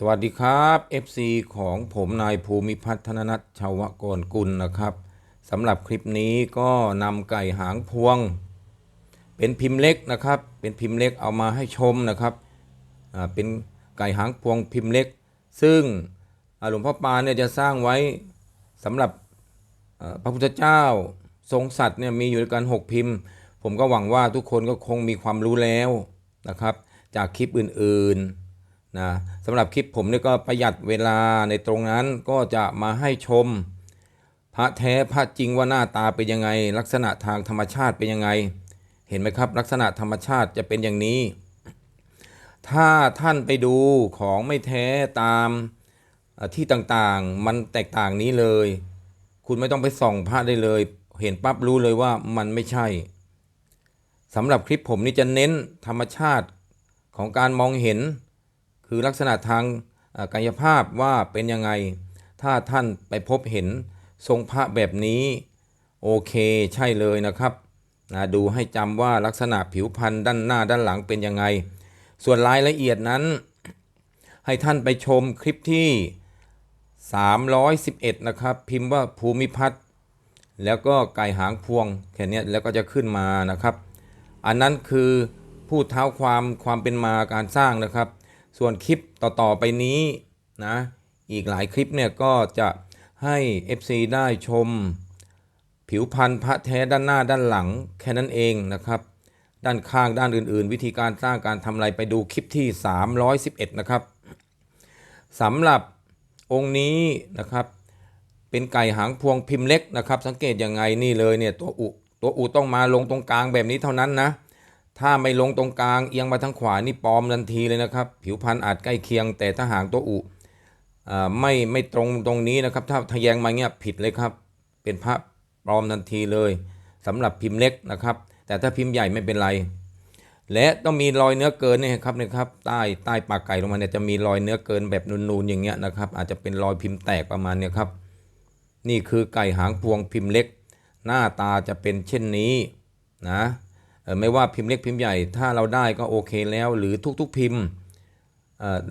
สวัสดีครับ FC ของผมนายภูมิพัฒนนัทชาวกรกุลนะครับสำหรับคลิปนี้ก็นำไก่หางพวง เป็นพิมพ์เล็กนะครับ เป็นพิมพ์เล็กเอามาให้ชมนะครับเป็นไก่หางพวงพิมพ์เล็ก ซึ่งหลวงพ่อปานเนี่ยจะสร้างไว้สำหรับพระพุทธเจ้าทรงสัตว์เนี่ยมีอยู่ด้วยกัน 6 พิมพ์ ผมก็หวังว่าทุกคนก็คงมีความรู้แล้วนะครับ จากคลิปอื่นๆ นะสำหรับคลิปผมเนี่ยก็ประหยัดเวลาในตรงนั้นก็จะมาให้ชม พระแท้พระจริงว่าหน้าตาเป็นยังไง ลักษณะทางธรรมชาติเป็นยังไง เห็นไหมครับ ลักษณะธรรมชาติจะเป็นอย่างนี้ ถ้าท่านไปดูของไม่แท้ตามที่ต่างๆ มันแตกต่างนี้เลย คุณไม่ต้องไปส่องพระได้เลย เห็นปั๊บรู้เลยว่ามันไม่ใช่สำหรับคลิปผมนี่จะเน้นธรรมชาติของการมองเห็น คือลักษณะทางกายภาพว่าเป็นยังไง ถ้าท่านไปพบเห็นทรงพระแบบนี้ โอเคใช่เลยนะครับนะดูให้จำว่าลักษณะผิวพรรณด้านหน้าด้านหลังเป็นยังไง ส่วนรายละเอียดนั้น ให้ท่านไปชมคลิปที่ 311 นะครับ พิมพ์ว่าภูมิพัฒน์แล้วก็ไก่หางพวงแค่นี้แล้วก็จะขึ้นมานะครับ อันนั้นคือพูดเท้าความความเป็นมาการสร้างนะครับ ส่วนคลิปต่อๆไปนี้นะอีกหลายคลิปเนี่ยก็จะให้ FC ได้ชม ผิวพันธุ์พระแท้ด้านหน้าด้านหลังแค่นั้นเองนะครับ ด้านข้างด้านอื่นๆ วิธีการสร้างการทำอะไรไปดูคลิปที่ 311 นะครับสำหรับองค์นี้นะครับ เป็นไก่หางพวงพิมพ์เล็กนะครับ สังเกตยังไงนี่เลยเนี่ยตัวอุตัวอุต้องมาลงตรงกลางแบบนี้เท่านั้นนะ ถ้าไม่ลงตรงกลางเอียงมาทางขวานี่ปลอมทันทีเลยนะครับ ผิวพรรณอาจใกล้เคียง แต่ถ้าหางตัวอุอ่าไม่ไม่ตรงตรงนี้นะครับ ถ้าทะแยงมาเงี้ยผิดเลยครับ เป็นพระปลอมทันทีเลยสำหรับพิมพ์เล็กนะครับ แต่ถ้าพิมพ์ใหญ่ไม่เป็นไร และต้องมีรอยเนื้อเกินนี่ครับนะครับใต้ใต้ปากไก่ลงมาเนี่ยจะมีรอยเนื้อเกินแบบนูนๆอย่างเงี้ยนะครับ อาจจะเป็นรอยพิมพ์แตกประมาณเนี่ยครับนี่คือไก่หางพวงพิมพ์เล็ก หน้าตาจะเป็นเช่นนี้นะ ไม่ว่าพิมพ์เล็กพิมพ์ใหญ่ ถ้าเราได้ก็โอเคแล้ว หรือทุกๆพิมพ์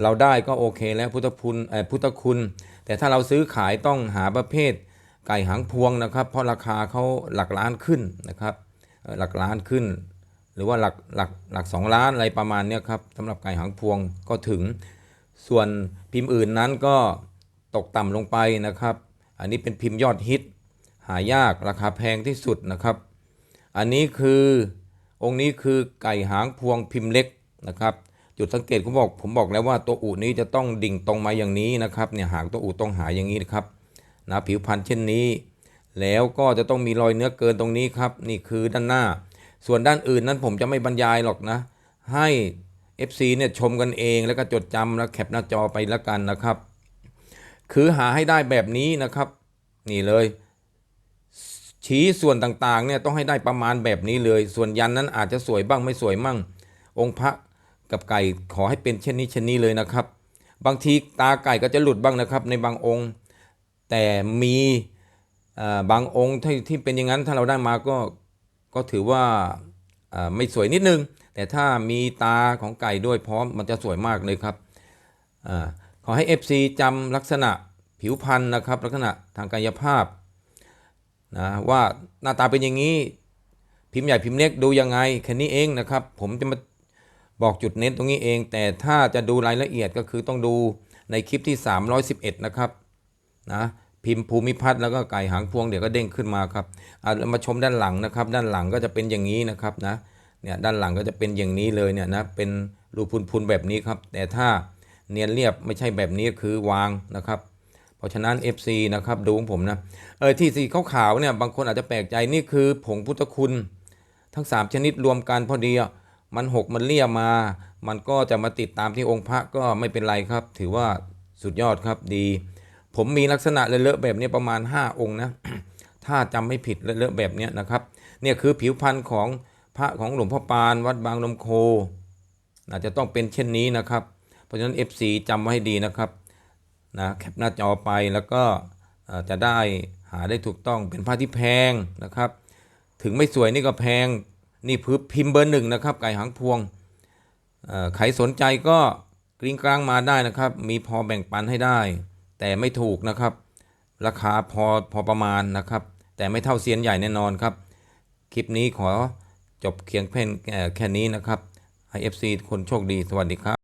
เราได้ก็โอเคแล้วพุทธคุณพุทธคุณ แต่ถ้าเราซื้อขายต้องหาประเภทไก่หางพวงนะครับ เพราะราคาเขาหลักล้านขึ้นนะครับหลักล้านขึ้น หรือว่าหลักหลักหลักสองล้านอะไรประมาณนี้ครับสำหรับไก่หางพวงก็ถึง ส่วนพิมพ์อื่นนั้นก็ตกต่ำลงไปนะครับ อันนี้เป็นพิมพ์ยอดฮิต หายากราคาแพงที่สุดนะครับ อันนี้คือ องค์นี้คือไก่หางพวงพิมพ์เล็กนะครับ จุดสังเกตผมบอกผมบอกแล้วว่าตัวอูนี้จะต้องดิ่งตรงมาอย่างนี้นะครับเนี่ยหางตัวอูต้องหาอย่างนี้นะครับนะผิวพรรณเช่นนี้ แล้วก็จะต้องมีรอยเนื้อเกินตรงนี้ครับ นี่คือด้านหน้า ส่วนด้านอื่นนั้นผมจะไม่บรรยายหรอกนะ ให้ FC เนี่ยชมกันเองแล้วก็จดจำแล้วแคปหน้าจอไปแล้วกันนะครับ คือหาให้ได้แบบนี้นะครับ นี่เลย ชี้ส่วนต่างๆเนี่ยต้องให้ได้ประมาณแบบนี้เลย ส่วนยันนั้นอาจจะสวยบ้างไม่สวยมั่ง องค์พระกับไก่ขอให้เป็นเช่นนี้เช่นนี้เลยนะครับ บางทีตาไก่ก็จะหลุดบ้างนะครับ ในบางองค์ แต่มีอ่อบางองค์ที่ที่เป็นอย่างนั้นถ้าเราได้มาก็ก็ถือว่าอ่อไม่สวยนิดนึง แต่ถ้ามีตาของไก่ด้วยพร้อมมันจะสวยมากเลยครับอาขอให้ FC จำลักษณะผิวพรรณนะครับ ลักษณะทางกายภาพ นะว่าหน้าตาเป็นอย่างนี้ พิมพ์ใหญ่พิมพ์เล็กดูยังไงแค่นี้เองนะครับ ผมจะมาบอกจุดเน้นตรงนี้เอง แต่ถ้าจะดูรายละเอียดก็คือต้องดูในคลิปที่ 311 นะครับนะพิมพ์ภูมิพัฒน์แล้วก็ไก่หางพวงเดี๋ยวก็เด้งขึ้นมาครับเอามาชมด้านหลังนะครับ ด้านหลังก็จะเป็นอย่างนี้นะครับนะเนี่ยด้านหลังก็จะเป็นอย่างนี้เลยเนี่ยนะเป็นรูพุนๆแบบนี้ครับ แต่ถ้าเนียนเรียบไม่ใช่แบบนี้คือวางนะครับ เพราะฉะนั้น FC นะครับดูของผมนะเออที่สีขาวๆเนี่ยบางคนอาจจะแปลกใจนี่คือผงพุทธคุณ ทั้ง 3 ชนิดรวมกันพอดีมันหกมันเลี่ยมา มันก็จะมาติดตามที่องค์พระก็ไม่เป็นไรครับ ถือว่าสุดยอดครับดี ผมมีลักษณะเลอะๆแบบนี้ประมาณ 5 องค์นะถ้าจำไม่ผิดเลอะๆแบบนี้นะครับเนี่ยคือผิวพรรณของพระของหลวงพ่อปานวัดบางลมโคอาจจะต้องเป็นเช่นนี้นะครับ เพราะฉะนั้น FC จำไว้ให้ดีนะครับ นะแคปหน้าจอไปแล้วก็เอ่อจะได้หาได้ถูกต้องเป็นผ้าที่แพงนะครับ ถึงไม่สวยนี่ก็แพงนี่พืพิมพ์เบอร์หนึ่งนะครับ ไก่หางพวงเอ่อใครสนใจก็กริ้งกลางมาได้นะครับ มีพอแบ่งปันให้ได้ แต่ไม่ถูกนะครับ ราคาพอพอประมาณนะครับ แต่ไม่เท่าเซียนใหญ่แน่นอนครับ คลิปนี้ขอจบเคียงเพ่นแค่นี้นะครับ IFC คนโชคดีสวัสดีครับ